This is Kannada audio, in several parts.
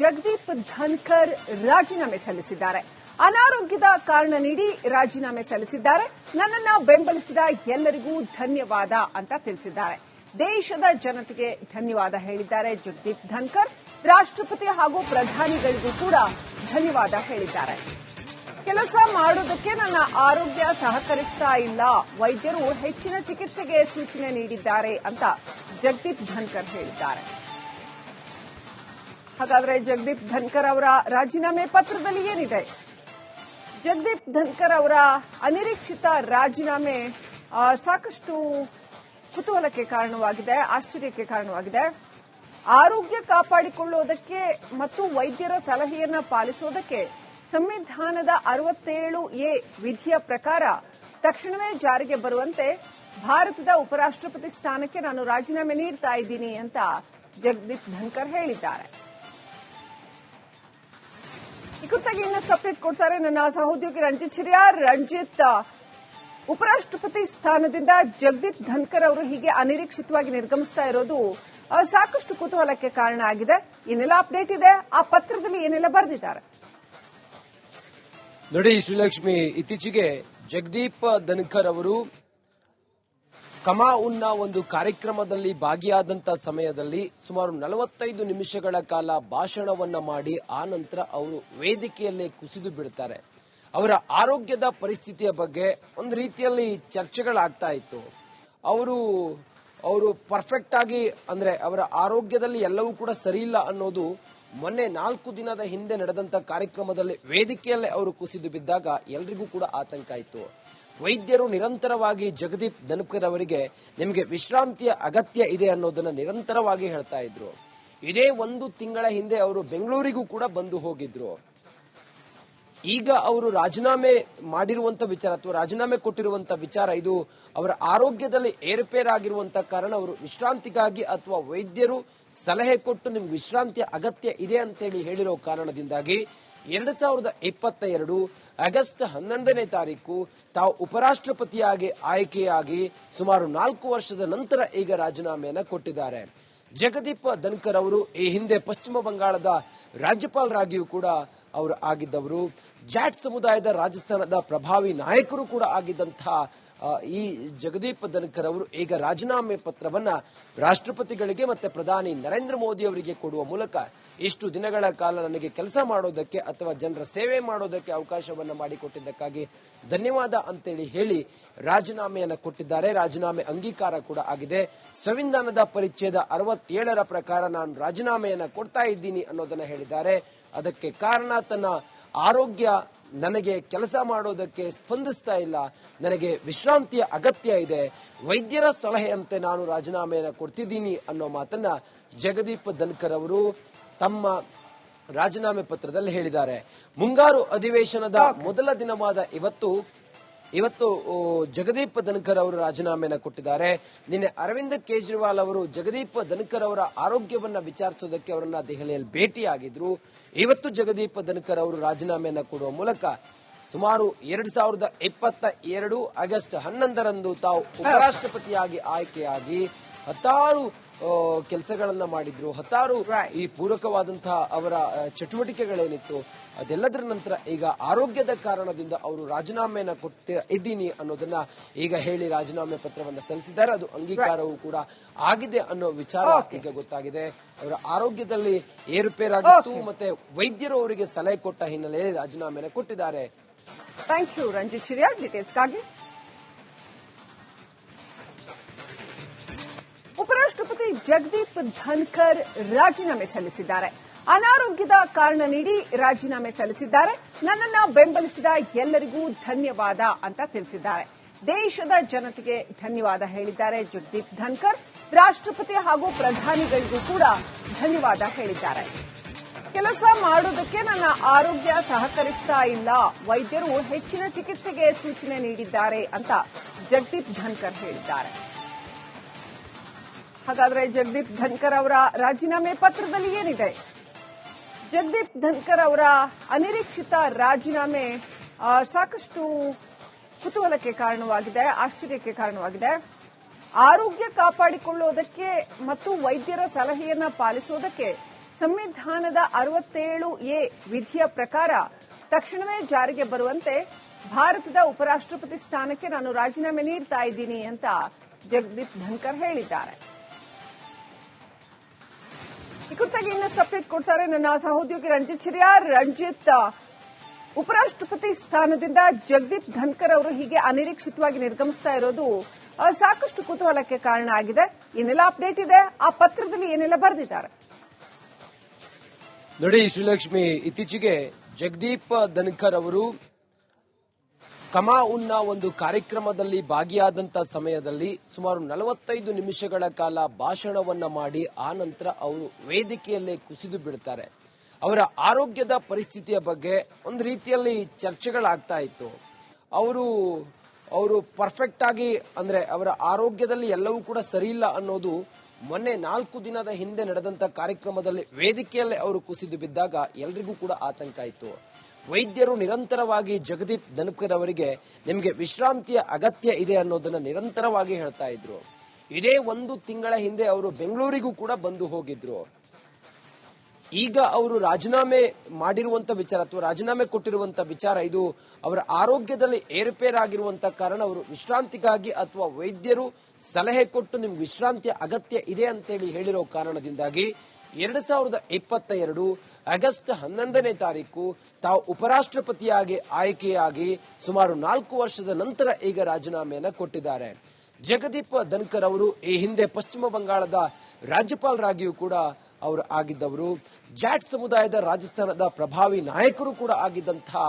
ಜಗದೀಪ್ ಧನ್ಕರ್ ರಾಜೀನಾಮೆ ಸಲ್ಲಿಸಿದ್ದಾರೆ. ಅನಾರೋಗ್ಯದ ಕಾರಣ ನೀಡಿ ರಾಜೀನಾಮೆ ಸಲ್ಲಿಸಿದ್ದಾರೆ. ನನ್ನನ್ನು ಬೆಂಬಲಿಸಿದ ಎಲ್ಲರಿಗೂ ಧನ್ಯವಾದ ಅಂತ ತಿಳಿಸಿದ್ದಾರೆ. ದೇಶದ ಜನತೆಗೆ ಧನ್ಯವಾದ ಹೇಳಿದ್ದಾರೆ ಜಗದೀಪ್ ಧನ್ಕರ್. ರಾಷ್ಟ್ರಪತಿ ಹಾಗೂ ಪ್ರಧಾನಿಗಳಿಗೂ ಕೂಡ ಧನ್ಯವಾದ ಹೇಳಿದ್ದಾರೆ. ಕೆಲಸ ಮಾಡೋದಕ್ಕೆ ನನ್ನ ಆರೋಗ್ಯ ಸಹಕರಿಸ್ತಾ ಇಲ್ಲ. ವೈದ್ಯರು ಹೆಚ್ಚಿನ ಚಿಕಿತ್ಸೆಗೆ ಸೂಚನೆ ನೀಡಿದ್ದಾರೆ ಅಂತ ಜಗದೀಪ್ ಧನ್ಕರ್ ಹೇಳಿದ್ದಾರೆ. ಹಾಗಾದ್ರೆ ಜಗದೀಪ್ ಧನ್ಕರ್ ಅವರ ರಾಜೀನಾಮೆ ಪತ್ರದಲ್ಲಿ ಏನಿದೆ? ಜಗದೀಪ್ ಧನ್ಕರ್ ಅವರ ಅನಿರೀಕ್ಷಿತ ರಾಜೀನಾಮೆ ಸಾಕಷ್ಟು ಕುತೂಹಲಕ್ಕೆ ಕಾರಣವಾಗಿದೆ, ಆಶ್ಚರ್ಯಕ್ಕೆ ಕಾರಣವಾಗಿದೆ. ಆರೋಗ್ಯ ಕಾಪಾಡಿಕೊಳ್ಳುವುದಕ್ಕೆ ಮತ್ತು ವೈದ್ಯರ ಸಲಹೆಯನ್ನ ಪಾಲಿಸೋದಕ್ಕೆ ಸಂವಿಧಾನದ ಅರವತ್ತೇಳು ಎ ವಿಧಿಯ ಪ್ರಕಾರ ತಕ್ಷಣವೇ ಜಾರಿಗೆ ಬರುವಂತೆ ಭಾರತದ ಉಪರಾಷ್ಟ್ರಪತಿ ಸ್ಥಾನಕ್ಕೆ ನಾನು ರಾಜೀನಾಮೆ ನೀಡ್ತಾ ಇದ್ದೀನಿ ಅಂತ ಜಗದೀಪ್ ಧನ್ಕರ್ ಹೇಳಿದ್ದಾರೆ. ಈ ಇನ್ನಷ್ಟು ಅಪ್ಡೇಟ್ ಕೊಡ್ತಾರೆ ನನ್ನ ಸಹೋದ್ಯೋಗಿ ರಂಜಿತ್ ಶಿರಿಯಾರ್ ರಂಜಿತ್ ಉಪರಾಷ್ಟ್ರಪತಿ ಸ್ಥಾನದಿಂದ ಜಗದೀಪ್ ಧನ್ಕರ್ ಅವರು ಹೀಗೆ ಅನಿರೀಕ್ಷಿತವಾಗಿ ನಿರ್ಗಮಿಸ್ತಾ ಇರೋದು ಸಾಕಷ್ಟು ಕುತೂಹಲಕ್ಕೆ ಕಾರಣ ಆಗಿದೆ. ಏನೆಲ್ಲ ಅಪ್ಡೇಟ್ ಇದೆ. ಆ ಪತ್ರದಲ್ಲಿ ಏನೆಲ್ಲ ಬರೆದಿದ್ದಾರೆ? ನೋಡಿ ಶ್ರೀಲಕ್ಷ್ಮಿ, ಇತ್ತೀಚೆಗೆ ಜಗದೀಪ್ ಧನ್ಕರ್ ಅವರು ಕಮಾ ಉನ್ನ ಒಂದು ಕಾರ್ಯಕ್ರಮದಲ್ಲಿ ಭಾಗಿಯಾದಂತ ಸಮಯದಲ್ಲಿ ಸುಮಾರು ನಲವತ್ತೈದು ನಿಮಿಷಗಳ ಕಾಲ ಭಾಷಣವನ್ನ ಮಾಡಿ ಆ ನಂತರ ಅವರು ವೇದಿಕೆಯಲ್ಲೇ ಕುಸಿದು ಬಿಡ್ತಾರೆ ಅವರ ಆರೋಗ್ಯದ ಪರಿಸ್ಥಿತಿಯ ಬಗ್ಗೆ ಒಂದು ರೀತಿಯಲ್ಲಿ ಚರ್ಚೆಗಳಾಗ್ತಾ ಇತ್ತು. ಅವರು ಅವರು ಪರ್ಫೆಕ್ಟ್ ಆಗಿ ಅಂದ್ರೆ ಅವರ ಆರೋಗ್ಯದಲ್ಲಿ ಎಲ್ಲವೂ ಕೂಡ ಸರಿಯಿಲ್ಲ ಅನ್ನೋದು ಮೊನ್ನೆ ನಾಲ್ಕು ದಿನದ ಹಿಂದೆ ನಡೆದಂತ ಕಾರ್ಯಕ್ರಮದಲ್ಲಿ ವೇದಿಕೆಯಲ್ಲೇ ಅವರು ಕುಸಿದು ಬಿದ್ದಾಗ ಎಲ್ರಿಗೂ ಕೂಡ ಆತಂಕ ಇತ್ತು ವೈದ್ಯರು ನಿರಂತರವಾಗಿ ಜಗದೀಪ್ ಧನ್ಕರ್ ಅವರಿಗೆ ನಿಮಗೆ ವಿಶ್ರಾಂತಿಯ ಅಗತ್ಯ ಇದೆ ಅನ್ನೋದನ್ನ ನಿರಂತರವಾಗಿ ಹೇಳ್ತಾ ಇದ್ರು. ಇದೇ ಒಂದು ತಿಂಗಳ ಹಿಂದೆ ಅವರು ಬೆಂಗಳೂರಿಗೂ ಕೂಡ ಬಂದು ಹೋಗಿದ್ರು. ಈಗ ಅವರು ರಾಜೀನಾಮೆ ಮಾಡಿರುವಂತ ವಿಚಾರ ಅಥವಾ ರಾಜೀನಾಮೆ ಕೊಟ್ಟಿರುವಂತ ವಿಚಾರ ಇದು ಅವರ ಆರೋಗ್ಯದಲ್ಲಿ ಏರುಪೇರಾಗಿರುವಂತ ಕಾರಣ ಅವರು ವಿಶ್ರಾಂತಿಗಾಗಿ ಅಥವಾ ವೈದ್ಯರು ಸಲಹೆ ಕೊಟ್ಟು ನಿಮ್ಗೆ ವಿಶ್ರಾಂತಿಯ ಅಗತ್ಯ ಇದೆ ಅಂತೇಳಿ ಹೇಳಿರೋ ಕಾರಣದಿಂದಾಗಿ ಎರಡ್ ಸಾವಿರದ ಇಪ್ಪತ್ತ ಎರಡು ಆಗಸ್ಟ್ ಹನ್ನೊಂದನೇ ತಾರೀಕು ತಾವು ಉಪರಾಷ್ಟ್ರಪತಿಯಾಗಿ ಆಯ್ಕೆಯಾಗಿ ಸುಮಾರು ನಾಲ್ಕು ವರ್ಷದ ನಂತರ ಈಗ ರಾಜೀನಾಮೆಯನ್ನು ಕೊಟ್ಟಿದ್ದಾರೆ. ಜಗದೀಪ್ ಧನ್ಕರ್ ಅವರು ಈ ಹಿಂದೆ ಪಶ್ಚಿಮ ಬಂಗಾಳದ ರಾಜ್ಯಪಾಲರಾಗಿಯೂ ಕೂಡ ಅವರು ಆಗಿದ್ದವರು. ಜಾಟ್ ಸಮುದಾಯದ ರಾಜಸ್ಥಾನದ ಪ್ರಭಾವಿ ನಾಯಕರು ಕೂಡ ಆಗಿದ್ದಂತಹ ಈ ಜಗದೀಪ್ ಧನ್ಕರ್ ಅವರು ಈಗ ರಾಜೀನಾಮೆ ಪತ್ರವನ್ನ ರಾಷ್ಟ್ರಪತಿಗಳಿಗೆ ಮತ್ತೆ ಪ್ರಧಾನಿ ನರೇಂದ್ರ ಮೋದಿ ಅವರಿಗೆ ಕೊಡುವ ಮೂಲಕ ಇಷ್ಟು ದಿನಗಳ ಕಾಲ ನನಗೆ ಕೆಲಸ ಮಾಡೋದಕ್ಕೆ ಅಥವಾ ಜನರ ಸೇವೆ ಮಾಡೋದಕ್ಕೆ ಅವಕಾಶವನ್ನ ಮಾಡಿಕೊಟ್ಟಿದ್ದಕ್ಕಾಗಿ ಧನ್ಯವಾದ ಅಂತೇಳಿ ಹೇಳಿ ರಾಜೀನಾಮೆಯನ್ನು ಕೊಟ್ಟಿದ್ದಾರೆ. ರಾಜೀನಾಮೆ ಅಂಗೀಕಾರ ಕೂಡ ಆಗಿದೆ. ಸಂವಿಧಾನದ ಪರಿಚ್ಛೇದ ಅರವತ್ತೇಳರ ಪ್ರಕಾರ ನಾನು ರಾಜೀನಾಮೆಯನ್ನು ಕೊಡ್ತಾ ಇದ್ದೀನಿ ಅನ್ನೋದನ್ನ ಹೇಳಿದ್ದಾರೆ. ಅದಕ್ಕೆ ಕಾರಣ ತನ್ನ ಆರೋಗ್ಯ ನನಗೆ ಕೆಲಸ ಮಾಡೋದಕ್ಕೆ ಸ್ಪಂದಿಸ್ತಾ ಇಲ್ಲ. ನನಗೆ ವಿಶ್ರಾಂತಿಯ ಅಗತ್ಯ ಇದೆ. ವೈದ್ಯರ ಸಲಹೆಯಂತೆ ನಾನು ರಾಜೀನಾಮೆಯನ್ನು ಕೊಡ್ತಿದ್ದೀನಿ ಅನ್ನೋ ಮಾತನ್ನ ಜಗದೀಪ್ ಧನ್ಕರ್ ಅವರು ತಮ್ಮ ರಾಜೀನಾಮೆ ಪತ್ರದಲ್ಲಿ ಹೇಳಿದ್ದಾರೆ. ಮುಂಗಾರು ಅಧಿವೇಶನದ ಮೊದಲ ದಿನವಾದ ಇವತ್ತು ಇವತ್ತು ಜಗದೀಪ್ ಧನ್ಕರ್ ಅವರು ರಾಜೀನಾಮೆಯನ್ನು ಕೊಟ್ಟಿದ್ದಾರೆ. ನಿನ್ನೆ ಅರವಿಂದ್ ಕೇಜ್ರಿವಾಲ್ ಅವರು ಜಗದೀಪ್ ಧನ್ಕರ್ ಅವರ ಆರೋಗ್ಯವನ್ನ ವಿಚಾರಿಸೋದಕ್ಕೆ ಅವರನ್ನ ದೆಹಲಿಯಲ್ಲಿ ಭೇಟಿಯಾಗಿದ್ರು. ಇವತ್ತು ಜಗದೀಪ್ ಧನ್ಕರ್ ಅವರು ರಾಜೀನಾಮೆಯನ್ನ ಕೊಡುವ ಮೂಲಕ ಸುಮಾರು ಎರಡ್ ಸಾವಿರದ ಇಪ್ಪತ್ತ ಎರಡು ಆಗಸ್ಟ್ ಹನ್ನೊಂದರಂದು ತಾವು ಉಪರಾಷ್ಟ್ರಪತಿಯಾಗಿ ಆಯ್ಕೆಯಾಗಿ ಹತ್ತಾರು ಕೆಲಸಗಳನ್ನ ಮಾಡಿದ್ರು. ಹತ್ತಾರು ಈ ಪೂರಕವಾದಂತಹ ಅವರ ಚಟುವಟಿಕೆಗಳೇನಿತ್ತು ಅದೆಲ್ಲದರ ನಂತರ ಈಗ ಆರೋಗ್ಯದ ಕಾರಣದಿಂದ ಅವರು ರಾಜೀನಾಮೆಯನ್ನ ಕೊಟ್ಟ ಇದ್ದೀನಿ ಅನ್ನೋದನ್ನ ಈಗ ಹೇಳಿ ರಾಜೀನಾಮೆ ಪತ್ರವನ್ನ ಸಲ್ಲಿಸಿದ್ದಾರೆ. ಅದು ಅಂಗೀಕಾರವೂ ಕೂಡ ಆಗಿದೆ ಅನ್ನೋ ವಿಚಾರ. ಈಗ ಗೊತ್ತಾಗಿದೆ. ಅವರ ಆರೋಗ್ಯದಲ್ಲಿ ಏರುಪೇರಾಗಿತ್ತು ಮತ್ತೆ ವೈದ್ಯರು ಅವರಿಗೆ ಸಲಹೆ ಕೊಟ್ಟ ಹಿನ್ನೆಲೆಯಲ್ಲಿ ರಾಜೀನಾಮೆಯನ್ನು ಕೊಟ್ಟಿದ್ದಾರೆ. ಥ್ಯಾಂಕ್ ಯು ರಂಜಿತ್ ಡೀಟೇಲ್ಸ್ಗಾಗಿ ಉಪರಾಷ್ಟ್ರಪತಿ ಜಗದೀಪ್ ಧನ್ಕರ್ ರಾಜೀನಾಮೆ ಸಲ್ಲಿಸಿದ್ದಾರೆ. ಅನಾರೋಗ್ಯದ ಕಾರಣ ನೀಡಿ ರಾಜೀನಾಮೆ ಸಲ್ಲಿಸಿದ್ದಾರೆ. ನನ್ನನ್ನ ಬೆಂಬಲಿಸಿದ ಎಲ್ಲರಿಗೂ ಧನ್ಯವಾದ ಅಂತ ತಿಳಿಸಿದ್ದಾರೆ. ದೇಶದ ಜನತೆಗೆ ಧನ್ಯವಾದ ಹೇಳಿದ್ದಾರೆ ಜಗದೀಪ್ ಧನ್ಕರ್. ರಾಷ್ಟ್ರಪತಿ ಹಾಗೂ ಪ್ರಧಾನಿಗಳಿಗೂ ಕೂಡ ಧನ್ಯವಾದ ಹೇಳಿದ್ದಾರೆ. ಕೆಲಸ ಮಾಡೋದಕ್ಕೆ ನನ್ನ ಆರೋಗ್ಯ ಸಹಕರಿಸ್ತಾ ಇಲ್ಲ. ವೈದ್ಯರು ಹೆಚ್ಚಿನ ಚಿಕಿತ್ಸೆಗೆ ಸೂಚನೆ ನೀಡಿದ್ದಾರೆ ಅಂತ ಜಗದೀಪ್ ಧನ್ಕರ್ ಹೇಳಿದ್ದಾರೆ. ಹಾಗಾದ್ರೆ ಜಗದೀಪ್ ಧನ್ಕರ್ ಅವರ ರಾಜೀನಾಮೆ ಪತ್ರದಲ್ಲಿ ಏನಿದೆ? ಜಗದೀಪ್ ಧನ್ಕರ್ ಅವರ ಅನಿರೀಕ್ಷಿತ ರಾಜೀನಾಮೆ ಸಾಕಷ್ಟು ಕುತೂಹಲಕ್ಕೆ ಕಾರಣವಾಗಿದೆ, ಆಶ್ಚರ್ಯಕ್ಕೆ ಕಾರಣವಾಗಿದೆ. ಆರೋಗ್ಯ ಕಾಪಾಡಿಕೊಳ್ಳುವುದಕ್ಕೆ ಮತ್ತು ವೈದ್ಯರ ಸಲಹೆಯನ್ನ ಪಾಲಿಸೋದಕ್ಕೆ ಸಂವಿಧಾನದ ಅರವತ್ತೇಳು ಎ ವಿಧಿಯ ಪ್ರಕಾರ ತಕ್ಷಣವೇ ಜಾರಿಗೆ ಬರುವಂತೆ ಭಾರತದ ಉಪರಾಷ್ಟ್ರಪತಿ ಸ್ಥಾನಕ್ಕೆ ನಾನು ರಾಜೀನಾಮೆ ನೀಡ್ತಾ ಇದ್ದೀನಿ ಅಂತ ಜಗದೀಪ್ ಧನ್ಕರ್ ಹೇಳಿದ್ದಾರೆ. ಕುರಿತಾಗಿ ಇನ್ನಷ್ಟು ಅಪ್ಡೇಟ್ ಕೊಡ್ತಾರೆ ನನ್ನ ಸಹೋದ್ಯೋಗಿ ರಂಜಿತ್ ಚಿರಿಯಾರ್ ರಂಜಿತ್ ಉಪರಾಷ್ಟ್ರಪತಿ ಸ್ಥಾನದಿಂದ ಜಗದೀಪ್ ಧನ್ಕರ್ ಅವರು ಹೀಗೆ ಅನಿರೀಕ್ಷಿತವಾಗಿ ನಿರ್ಗಮಿಸ್ತಾ ಇರೋದು ಸಾಕಷ್ಟು ಕುತೂಹಲಕ್ಕೆ ಕಾರಣ ಆಗಿದೆ. ಏನೆಲ್ಲ ಅಪ್ಡೇಟ್ ಇದೆ. ಆ ಪತ್ರದಲ್ಲಿ ಏನೆಲ್ಲ ಬರೆದಿದ್ದಾರೆ? ನೋಡಿ ಶ್ರೀಲಕ್ಷ್ಮಿ, ಇತ್ತೀಚೆಗೆ ಜಗದೀಪ್ ಧನ್ಕರ್ ಅವರು ಕಮಾ ಉನ್ನ ಒಂದು ಕಾರ್ಯಕ್ರಮದಲ್ಲಿ ಭಾಗಿಯಾದಂತ ಸಮಯದಲ್ಲಿ ಸುಮಾರು ನಲವತ್ತೈದು ನಿಮಿಷಗಳ ಕಾಲ ಭಾಷಣವನ್ನ ಮಾಡಿ ಆ ನಂತರ ಅವರು ವೇದಿಕೆಯಲ್ಲೇ ಕುಸಿದು ಬಿಡ್ತಾರೆ ಅವರ ಆರೋಗ್ಯದ ಪರಿಸ್ಥಿತಿಯ ಬಗ್ಗೆ ಒಂದು ರೀತಿಯಲ್ಲಿ ಚರ್ಚೆಗಳಾಗ್ತಾ ಇತ್ತು. ಅವರು ಅವರು ಪರ್ಫೆಕ್ಟ್ ಆಗಿ ಅಂದ್ರೆ ಅವರ ಆರೋಗ್ಯದಲ್ಲಿ ಎಲ್ಲವೂ ಕೂಡ ಸರಿಯಿಲ್ಲ ಅನ್ನೋದು ಮೊನ್ನೆ ನಾಲ್ಕು ದಿನದ ಹಿಂದೆ ನಡೆದಂತ ಕಾರ್ಯಕ್ರಮದಲ್ಲಿ ವೇದಿಕೆಯಲ್ಲೇ ಅವರು ಕುಸಿದು ಬಿದ್ದಾಗ ಎಲ್ರಿಗೂ ಕೂಡ ಆತಂಕ ಇತ್ತು. ವೈದ್ಯರು ನಿರಂತರವಾಗಿ ಜಗದೀಪ್ ಧನ್ಕರ್ ಅವರಿಗೆ ನಿಮಗೆ ವಿಶ್ರಾಂತಿಯ ಅಗತ್ಯ ಇದೆ ಅನ್ನೋದನ್ನ ನಿರಂತರವಾಗಿ ಹೇಳ್ತಾ ಇದ್ರು. ಇದೇ ಒಂದು ತಿಂಗಳ ಹಿಂದೆ ಅವರು ಬೆಂಗಳೂರಿಗೂ ಕೂಡ ಬಂದು ಹೋಗಿದ್ರು. ಈಗ ಅವರು ರಾಜೀನಾಮೆ ಮಾಡಿರುವಂತ ವಿಚಾರ ಅಥವಾ ರಾಜೀನಾಮೆ ಕೊಟ್ಟಿರುವಂತ ವಿಚಾರ ಇದು ಅವರ ಆರೋಗ್ಯದಲ್ಲಿ ಏರುಪೇರಾಗಿರುವಂತ ಕಾರಣ ಅವರು ವಿಶ್ರಾಂತಿಗಾಗಿ ಅಥವಾ ವೈದ್ಯರು ಸಲಹೆ ಕೊಟ್ಟು ನಿಮ್ಗೆ ವಿಶ್ರಾಂತಿಯ ಅಗತ್ಯ ಇದೆ ಅಂತೇಳಿ ಹೇಳಿರೋ ಕಾರಣದಿಂದಾಗಿ ಎರಡ್ ಸಾವಿರದ ಇಪ್ಪತ್ತ ಎರಡು ಆಗಸ್ಟ್ ಹನ್ನೊಂದನೇ ತಾರೀಕು ತಾವು ಉಪರಾಷ್ಟ್ರಪತಿಯಾಗಿ ಆಯ್ಕೆಯಾಗಿ ಸುಮಾರು ನಾಲ್ಕು ವರ್ಷದ ನಂತರ ಈಗ ರಾಜೀನಾಮೆಯನ್ನು ಕೊಟ್ಟಿದ್ದಾರೆ. ಜಗದೀಪ್ ಧನ್ಕರ್ ಅವರು ಈ ಹಿಂದೆ ಪಶ್ಚಿಮ ಬಂಗಾಳದ ರಾಜ್ಯಪಾಲರಾಗಿಯೂ ಕೂಡ ಅವರು ಆಗಿದ್ದವರು. ಜಾಟ್ ಸಮುದಾಯದ ರಾಜಸ್ಥಾನದ ಪ್ರಭಾವಿ ನಾಯಕರು ಕೂಡ ಆಗಿದ್ದಂತಹ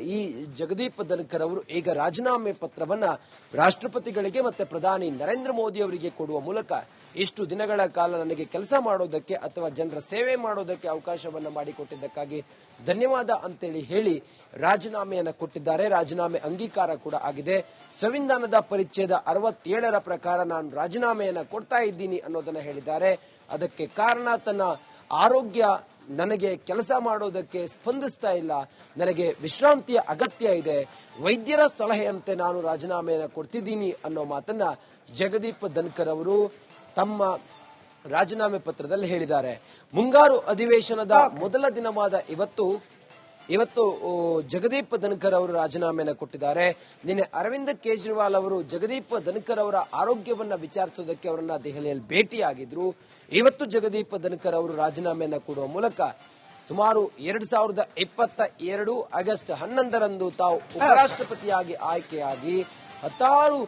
ಈ ಜಗದೀಪ್ ಧನ್ಕರ್ ಅವರು ಈಗ ರಾಜೀನಾಮೆ ಪತ್ರವನ್ನ ರಾಷ್ಟ್ರಪತಿಗಳಿಗೆ ಮತ್ತೆ ಪ್ರಧಾನಿ ನರೇಂದ್ರ ಮೋದಿ ಅವರಿಗೆ ಕೊಡುವ ಮೂಲಕ ಇಷ್ಟು ದಿನಗಳ ಕಾಲ ನನಗೆ ಕೆಲಸ ಮಾಡೋದಕ್ಕೆ ಅಥವಾ ಜನರ ಸೇವೆ ಮಾಡೋದಕ್ಕೆ ಅವಕಾಶವನ್ನ ಮಾಡಿಕೊಟ್ಟಿದ್ದಕ್ಕಾಗಿ ಧನ್ಯವಾದ ಅಂತೇಳಿ ಹೇಳಿ ರಾಜೀನಾಮೆಯನ್ನು ಕೊಟ್ಟಿದ್ದಾರೆ. ರಾಜೀನಾಮೆ ಅಂಗೀಕಾರ ಕೂಡ ಆಗಿದೆ. ಸಂವಿಧಾನದ ಪರಿಚ್ಛೇದ ಅರವತ್ತೇಳರ ಪ್ರಕಾರ ನಾನು ರಾಜೀನಾಮೆಯನ್ನ ಕೊಡ್ತಾ ಇದ್ದೀನಿ ಅನ್ನೋದನ್ನ ಹೇಳಿದ್ದಾರೆ. ಅದಕ್ಕೆ ಕಾರಣ ತನ್ನ ಆರೋಗ್ಯ ನನಗೆ ಕೆಲಸ ಮಾಡೋದಕ್ಕೆ ಸ್ಪಂದಿಸ್ತಾ ಇಲ್ಲ ನನಗೆ ವಿಶ್ರಾಂತಿಯ ಅಗತ್ಯ ಇದೆ ವೈದ್ಯರ ಸಲಹೆಯಂತೆ ನಾನು ರಾಜೀನಾಮೆಯನ್ನು ಕೊಡ್ತಿದ್ದೀನಿ ಅನ್ನೋ ಮಾತನ್ನ ಜಗದೀಪ್ ಧನ್ಕರ್ ಅವರು ತಮ್ಮ ರಾಜೀನಾಮೆ ಪತ್ರದಲ್ಲಿ ಹೇಳಿದ್ದಾರೆ. ಮುಂಗಾರು ಅಧಿವೇಶನದ ಮೊದಲ ದಿನವಾದ ಇವತ್ತು ಇವತ್ತು ಜಗದೀಪ್ ಧನ್ಕರ್ ಅವರು ರಾಜೀನಾಮೆಯನ್ನು ಕೊಟ್ಟಿದ್ದಾರೆ. ನಿನ್ನೆ ಅರವಿಂದ್ ಕೇಜ್ರಿವಾಲ್ ಅವರು ಜಗದೀಪ್ ಧನ್ಕರ್ ಅವರ ಆರೋಗ್ಯವನ್ನ ವಿಚಾರಿಸೋದಕ್ಕೆ ಅವರನ್ನ ದೆಹಲಿಯಲ್ಲಿ ಭೇಟಿಯಾಗಿದ್ರು. ಇವತ್ತು ಜಗದೀಪ್ ಧನ್ಕರ್ ಅವರು ರಾಜೀನಾಮೆಯನ್ನ ಕೊಡುವ ಮೂಲಕ ಸುಮಾರು ಎರಡ್ ಸಾವಿರದ ಇಪ್ಪತ್ತ ಎರಡು ಆಗಸ್ಟ್ ಹನ್ನೊಂದರಂದು ತಾವು ಉಪರಾಷ್ಟ್ರಪತಿಯಾಗಿ ಆಯ್ಕೆಯಾಗಿ ಹತ್ತಾರು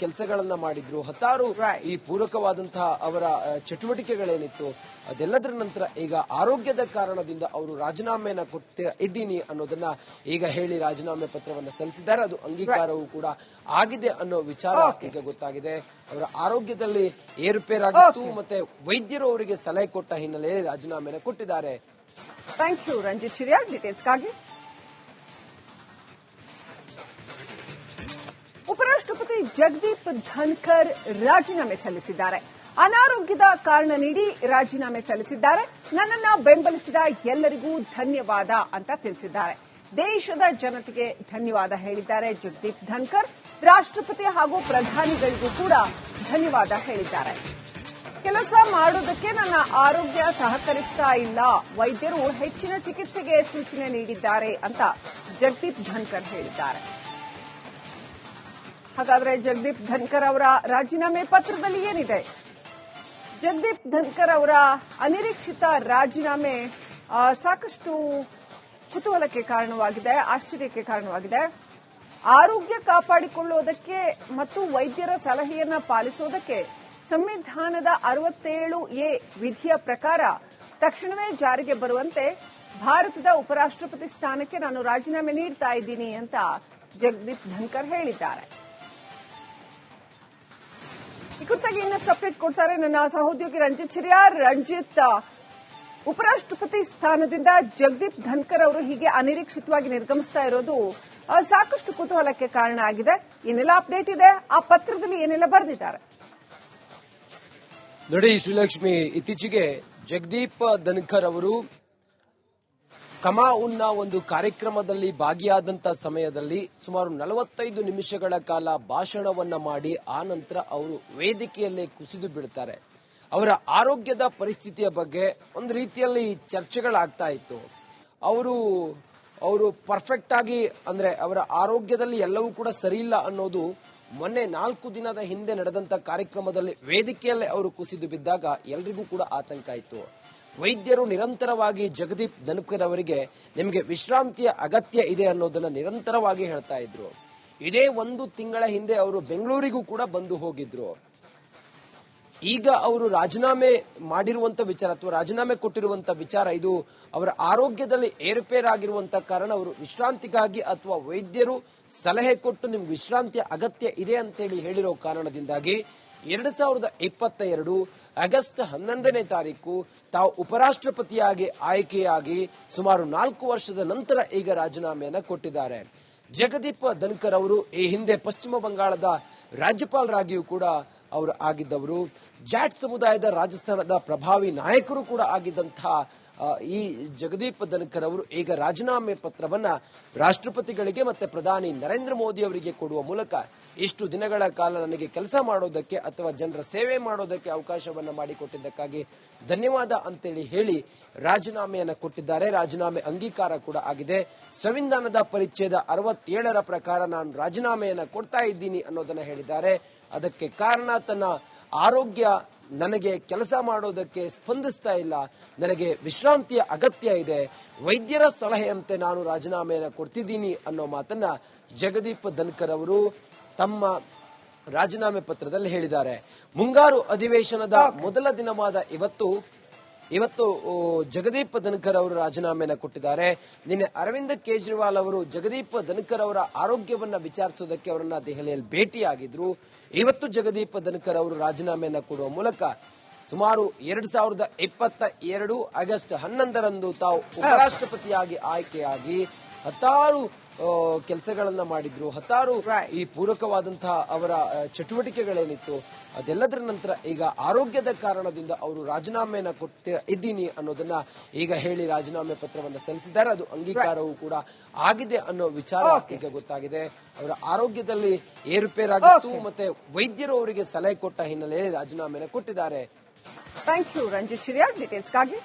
ಕೆಲಸಗಳನ್ನ ಮಾಡಿದ್ರು. ಹತ್ತಾರು ಈ ಪೂರಕವಾದಂತಹ ಅವರ ಚಟುವಟಿಕೆಗಳೇನಿತ್ತು ಅದೆಲ್ಲದರ ನಂತರ ಈಗ ಆರೋಗ್ಯದ ಕಾರಣದಿಂದ ಅವರು ರಾಜೀನಾಮೆಯನ್ನ ಕೊಡ್ತಾ ಇದ್ದೀನಿ ಅನ್ನೋದನ್ನ ಈಗ ಹೇಳಿ ರಾಜೀನಾಮೆ ಪತ್ರವನ್ನ ಸಲ್ಲಿಸಿದ್ದಾರೆ. ಅದು ಅಂಗೀಕಾರವೂ ಕೂಡ ಆಗಿದೆ ಅನ್ನೋ ವಿಚಾರ ಈಗ ಗೊತ್ತಾಗಿದೆ. ಅವರ ಆರೋಗ್ಯದಲ್ಲಿ ಏರುಪೇರಾಗಿತ್ತು ಮತ್ತೆ ವೈದ್ಯರು ಅವರಿಗೆ ಸಲಹೆ ಕೊಟ್ಟ ಹಿನ್ನೆಲೆಯಲ್ಲಿ ರಾಜೀನಾಮೆಯನ್ನು ಕೊಟ್ಟಿದ್ದಾರೆ. ಥ್ಯಾಂಕ್ ಯು ರಂಜಿತ್ ಡೀಟೇಲ್ಸ್ಗಾಗಿ ಉಪರಾಷ್ಟ್ರಪತಿ ಜಗದೀಪ್ ಧನ್ಕರ್ ರಾಜೀನಾಮೆ ಸಲ್ಲಿಸಿದ್ದಾರೆ. ಅನಾರೋಗ್ಯದ ಕಾರಣ ನೀಡಿ ರಾಜೀನಾಮೆ ಸಲ್ಲಿಸಿದ್ದಾರೆ. ನನ್ನನ್ನ ಬೆಂಬಲಿಸಿದ ಎಲ್ಲರಿಗೂ ಧನ್ಯವಾದ ಅಂತ ತಿಳಿಸಿದ್ದಾರೆ. ದೇಶದ ಜನತೆಗೆ ಧನ್ಯವಾದ ಹೇಳಿದ್ದಾರೆ ಜಗದೀಪ್ ಧನ್ಕರ್. ರಾಷ್ಟ್ರಪತಿ ಹಾಗೂ ಪ್ರಧಾನಿಗಳಿಗೂ ಕೂಡ ಧನ್ಯವಾದ ಹೇಳಿದ್ದಾರೆ. ಕೆಲಸ ಮಾಡೋದಕ್ಕೆ ನನ್ನ ಆರೋಗ್ಯ ಸಹಕರಿಸ್ತಾ ಇಲ್ಲ. ವೈದ್ಯರು ಹೆಚ್ಚಿನ ಚಿಕಿತ್ಸೆಗೆ ಸೂಚನೆ ನೀಡಿದ್ದಾರೆ ಅಂತ ಜಗದೀಪ್ ಧನ್ಕರ್ ಹೇಳಿದ್ದಾರೆ. ಹಾಗಾದ್ರೆ ಜಗದೀಪ್ ಧನ್ಕರ್ ಅವರ ರಾಜೀನಾಮೆ ಪತ್ರದಲ್ಲಿ ಏನಿದೆ? ಜಗದೀಪ್ ಧನ್ಕರ್ ಅವರ ಅನಿರೀಕ್ಷಿತ ರಾಜೀನಾಮೆ ಸಾಕಷ್ಟು ಕುತೂಹಲಕ್ಕೆ ಕಾರಣವಾಗಿದೆ, ಆಶ್ಚರ್ಯಕ್ಕೆ ಕಾರಣವಾಗಿದೆ. ಆರೋಗ್ಯ ಕಾಪಾಡಿಕೊಳ್ಳುವುದಕ್ಕೆ ಮತ್ತು ವೈದ್ಯರ ಸಲಹೆಯನ್ನ ಪಾಲಿಸುವುದಕ್ಕೆ ಸಂವಿಧಾನದ ಅರವತ್ತೇಳು ಎ ವಿಧಿಯ ಪ್ರಕಾರ ತಕ್ಷಣವೇ ಜಾರಿಗೆ ಬರುವಂತೆ ಭಾರತದ ಉಪರಾಷ್ಟ್ರಪತಿ ಸ್ಥಾನಕ್ಕೆ ನಾನು ರಾಜೀನಾಮೆ ನೀಡ್ತಾ ಇದ್ದೀನಿ ಅಂತ ಜಗದೀಪ್ ಧನ್ಕರ್ ಹೇಳಿದ್ದಾರೆ. ಕುರಿತಾಗಿ ಇನ್ನಷ್ಟು ಅಪ್ಡೇಟ್ ಕೊಡ್ತಾರೆ ನನ್ನ ಸಹೋದ್ಯೋಗಿ ರಂಜಿತ್ ಶಿರಿಯಾರ್ ರಂಜಿತ್ ಉಪರಾಷ್ಟ್ರಪತಿ ಸ್ಥಾನದಿಂದ ಜಗದೀಪ್ ಧನ್ಕರ್ ಅವರು ಹೀಗೆ ಅನಿರೀಕ್ಷಿತವಾಗಿ ನಿರ್ಗಮಿಸ್ತಾ ಇರೋದು ಸಾಕಷ್ಟು ಕುತೂಹಲಕ್ಕೆ ಕಾರಣ ಆಗಿದೆ. ಏನೆಲ್ಲ ಅಪ್ಡೇಟ್ ಇದೆ. ಆ ಪತ್ರದಲ್ಲಿ ಏನೆಲ್ಲ ಬರೆದಿದ್ದಾರೆ? ನೋಡಿ ಶ್ರೀಲಕ್ಷ್ಮಿ, ಇತ್ತೀಚೆಗೆ ಜಗದೀಪ್ ಧನ್ಕರ್ ಅವರು ಕಮಾ ಉನ್ನ ಒಂದು ಕಾರ್ಯಕ್ರಮದಲ್ಲಿ ಭಾಗಿಯಾದಂತ ಸಮಯದಲ್ಲಿ ಸುಮಾರು ನಲವತ್ತೈದು ನಿಮಿಷಗಳ ಕಾಲ ಭಾಷಣವನ್ನ ಮಾಡಿ ಆ ನಂತರ ಅವರು ವೇದಿಕೆಯಲ್ಲೇ ಕುಸಿದು ಬಿಡ್ತಾರೆ ಅವರ ಆರೋಗ್ಯದ ಪರಿಸ್ಥಿತಿಯ ಬಗ್ಗೆ ಒಂದು ರೀತಿಯಲ್ಲಿ ಚರ್ಚೆಗಳಾಗ್ತಾ ಇತ್ತು. ಅವರು ಅವರು ಪರ್ಫೆಕ್ಟ್ ಆಗಿ ಅಂದ್ರೆ ಅವರ ಆರೋಗ್ಯದಲ್ಲಿ ಎಲ್ಲವೂ ಕೂಡ ಸರಿಯಿಲ್ಲ ಅನ್ನೋದು ಮೊನ್ನೆ ನಾಲ್ಕು ದಿನದ ಹಿಂದೆ ನಡೆದಂತ ಕಾರ್ಯಕ್ರಮದಲ್ಲಿ ವೇದಿಕೆಯಲ್ಲೇ ಅವರು ಕುಸಿದು ಬಿದ್ದಾಗ ಎಲ್ರಿಗೂ ಕೂಡ ಆತಂಕ ಇತ್ತು. ವೈದ್ಯರು ನಿರಂತರವಾಗಿ ಜಗದೀಪ್ ಧನ್ಕರ್ ಅವರಿಗೆ ನಿಮಗೆ ವಿಶ್ರಾಂತಿಯ ಅಗತ್ಯ ಇದೆ ಅನ್ನೋದನ್ನ ನಿರಂತರವಾಗಿ ಹೇಳ್ತಾ ಇದ್ರು. ಇದೇ ಒಂದು ತಿಂಗಳ ಹಿಂದೆ ಅವರು ಬೆಂಗಳೂರಿಗೂ ಕೂಡ ಬಂದು ಹೋಗಿದ್ರು. ಈಗ ಅವರು ರಾಜೀನಾಮೆ ಮಾಡಿರುವಂತ ವಿಚಾರ ಅಥವಾ ರಾಜೀನಾಮೆ ಕೊಟ್ಟಿರುವಂತ ವಿಚಾರ ಇದು ಅವರ ಆರೋಗ್ಯದಲ್ಲಿ ಏರುಪೇರಾಗಿರುವಂತ ಕಾರಣ ಅವರು ವಿಶ್ರಾಂತಿಗಾಗಿ ಅಥವಾ ವೈದ್ಯರು ಸಲಹೆ ಕೊಟ್ಟು ನಿಮ್ಗೆ ವಿಶ್ರಾಂತಿಯ ಅಗತ್ಯ ಇದೆ ಅಂತೇಳಿ ಹೇಳಿರೋ ಕಾರಣದಿಂದಾಗಿ ಎರಡ್ ಸಾವಿರದ ಇಪ್ಪತ್ತ ಎರಡು ಆಗಸ್ಟ್ ಹನ್ನೊಂದನೇ ತಾರೀಕು ತಾವು ಉಪರಾಷ್ಟ್ರಪತಿಯಾಗಿ ಆಯ್ಕೆಯಾಗಿ ಸುಮಾರು ನಾಲ್ಕು ವರ್ಷದ ನಂತರ ಈಗ ರಾಜೀನಾಮೆಯನ್ನು ಕೊಟ್ಟಿದ್ದಾರೆ. ಜಗದೀಪ್ ಧನ್ಕರ್ ಅವರು ಈ ಹಿಂದೆ ಪಶ್ಚಿಮ ಬಂಗಾಳದ ರಾಜ್ಯಪಾಲರಾಗಿಯೂ ಕೂಡ ಅವರು ಆಗಿದ್ದವರು. ಜಾಟ್ ಸಮುದಾಯದ ರಾಜಸ್ಥಾನದ ಪ್ರಭಾವಿ ನಾಯಕರು ಕೂಡ ಆಗಿದ್ದಂತಹ ಈ ಜಗದೀಪ್ ಧನ್ಕರ್ ಅವರು ಈಗ ರಾಜೀನಾಮೆ ಪತ್ರವನ್ನ ರಾಷ್ಟ್ರಪತಿಗಳಿಗೆ ಮತ್ತೆ ಪ್ರಧಾನಿ ನರೇಂದ್ರ ಮೋದಿ ಅವರಿಗೆ ಕೊಡುವ ಮೂಲಕ ಇಷ್ಟು ದಿನಗಳ ಕಾಲ ನನಗೆ ಕೆಲಸ ಮಾಡೋದಕ್ಕೆ ಅಥವಾ ಜನರ ಸೇವೆ ಮಾಡೋದಕ್ಕೆ ಅವಕಾಶವನ್ನ ಮಾಡಿಕೊಟ್ಟಿದ್ದಕ್ಕಾಗಿ ಧನ್ಯವಾದ ಅಂತೇಳಿ ಹೇಳಿ ರಾಜೀನಾಮೆಯನ್ನು ಕೊಟ್ಟಿದ್ದಾರೆ. ರಾಜೀನಾಮೆ ಅಂಗೀಕಾರ ಕೂಡ ಆಗಿದೆ. ಸಂವಿಧಾನದ ಪರಿಚ್ಛೇದ ಅರವತ್ತೇಳರ ಪ್ರಕಾರ ನಾನು ರಾಜೀನಾಮೆಯನ್ನು ಕೊಡ್ತಾ ಇದ್ದೀನಿ ಅನ್ನೋದನ್ನ ಹೇಳಿದ್ದಾರೆ. ಅದಕ್ಕೆ ಕಾರಣ ತನ್ನ ಆರೋಗ್ಯ ನನಗೆ ಕೆಲಸ ಮಾಡೋದಕ್ಕೆ ಸ್ಪಂದಿಸ್ತಾ ಇಲ್ಲ ನನಗೆ ವಿಶ್ರಾಂತಿಯ ಅಗತ್ಯ ಇದೆ ವೈದ್ಯರ ಸಲಹೆಯಂತೆ ನಾನು ರಾಜೀನಾಮೆಯನ್ನು ಕೊಡ್ತಿದ್ದೀನಿ ಅನ್ನೋ ಮಾತನ್ನ ಜಗದೀಪ್ ಧನ್ಕರ್ ಅವರು ತಮ್ಮ ರಾಜೀನಾಮೆ ಪತ್ರದಲ್ಲಿ ಹೇಳಿದ್ದಾರೆ. ಮುಂಗಾರು ಅಧಿವೇಶನದ ಮೊದಲ ದಿನವಾದ ಇವತ್ತು ಇವತ್ತು ಜಗದೀಪ್ ಧನ್ಕರ್ ಅವರು ರಾಜೀನಾಮೆಯನ್ನು ಕೊಟ್ಟಿದ್ದಾರೆ. ನಿನ್ನೆ ಅರವಿಂದ್ ಕೇಜ್ರಿವಾಲ್ ಅವರು ಜಗದೀಪ್ ಧನ್ಕರ್ ಅವರ ಆರೋಗ್ಯವನ್ನ ವಿಚಾರಿಸೋದಕ್ಕೆ ಅವರನ್ನ ದೆಹಲಿಯಲ್ಲಿ ಭೇಟಿಯಾಗಿದ್ರು. ಇವತ್ತು ಜಗದೀಪ್ ಧನ್ಕರ್ ಅವರು ರಾಜೀನಾಮೆಯನ್ನ ಕೊಡುವ ಮೂಲಕ ಸುಮಾರು ಎರಡ್ ಸಾವಿರದ ಇಪ್ಪತ್ತ ಎರಡು ಆಗಸ್ಟ್ ಹನ್ನೊಂದರಂದು ತಾವು ಉಪರಾಷ್ಟ್ರಪತಿಯಾಗಿ ಆಯ್ಕೆಯಾಗಿ ಹತ್ತಾರು ಕೆಲಸಗಳನ್ನ ಮಾಡಿದ್ರು. ಹತ್ತಾರು ಈ ಪೂರಕವಾದಂತಹ ಅವರ ಚಟುವಟಿಕೆಗಳೇನಿತ್ತು ಅದೆಲ್ಲದರ ನಂತರ ಈಗ ಆರೋಗ್ಯದ ಕಾರಣದಿಂದ ಅವರು ರಾಜೀನಾಮೆಯನ್ನ ಕೊಡ್ತಾ ಇದ್ದೀನಿ ಅನ್ನೋದನ್ನ ಈಗ ಹೇಳಿ ರಾಜೀನಾಮೆ ಪತ್ರವನ್ನ ಸಲ್ಲಿಸಿದ್ದಾರೆ. ಅದು ಅಂಗೀಕಾರವೂ ಕೂಡ ಆಗಿದೆ ಅನ್ನೋ ವಿಚಾರ. ಈಗ ಗೊತ್ತಾಗಿದೆ. ಅವರ ಆರೋಗ್ಯದಲ್ಲಿ ಏರುಪೇರಾಗಿತ್ತು ಮತ್ತೆ ವೈದ್ಯರು ಅವರಿಗೆ ಸಲಹೆ ಕೊಟ್ಟ ಹಿನ್ನೆಲೆಯಲ್ಲಿ ರಾಜೀನಾಮೆಯನ್ನು ಕೊಟ್ಟಿದ್ದಾರೆ. Thank you Ranjit ಡೀಟೇಲ್ಸ್ಗಾಗಿ